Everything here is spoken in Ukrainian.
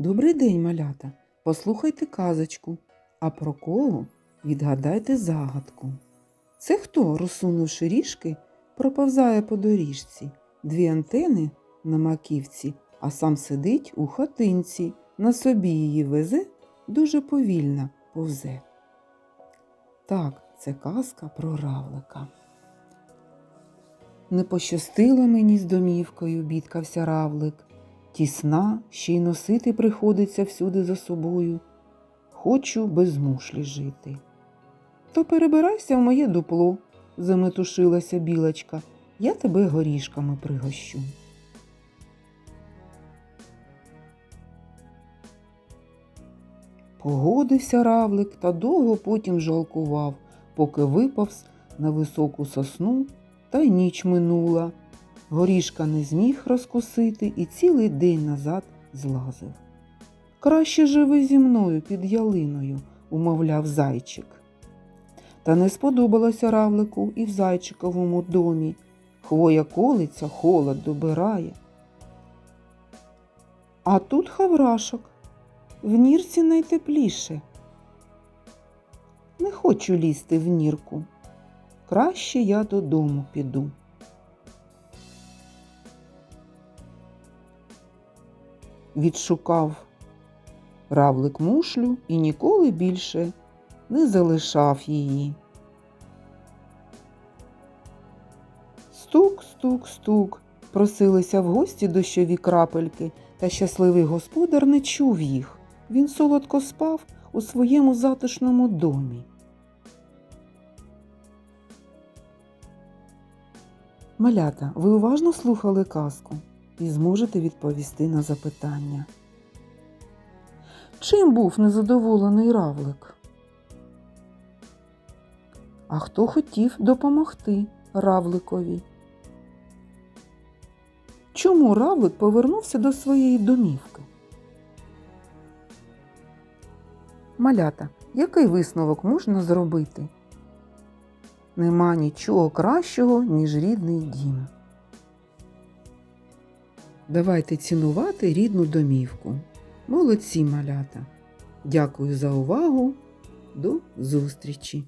Добрий день, малята. Послухайте казочку, а про кого відгадайте загадку. Це хто, розсунувши ріжки, проповзає по доріжці, дві антени на маківці, а сам сидить у хатинці, на собі її везе, дуже повільно повзе. Так, це казка про равлика. Не пощастило мені з домівкою, бідкався равлик. Тісна, ще й носити приходиться всюди за собою. Хочу без мушлі жити. То перебирайся в моє дупло, заметушилася білочка, я тебе горішками пригощу. Погодився равлик та довго потім жалкував, поки виповз на високу сосну, та й ніч минула. Горішка не зміг розкусити і цілий день назад злазив. Краще живи зі мною під ялиною, умовляв зайчик. Та не сподобалося равлику і в зайчиковому домі. Хвоя колиться, холод добирає. А тут хаврашок, в нірці найтепліше. Не хочу лізти в нірку. Краще я додому піду. Відшукав равлик мушлю і ніколи більше не залишав її. Стук, стук, стук. Просилися в гості дощові крапельки, та щасливий господар не чув їх. Він солодко спав у своєму затишному домі. Малята, ви уважно слухали казку і зможете відповісти на запитання. Чим був незадоволений равлик? А хто хотів допомогти равликові? Чому равлик повернувся до своєї домівки? Малята, який висновок можна зробити? Нема нічого кращого, ніж рідний дім. Давайте цінувати рідну домівку. Молодці малята. Дякую за увагу. До зустрічі!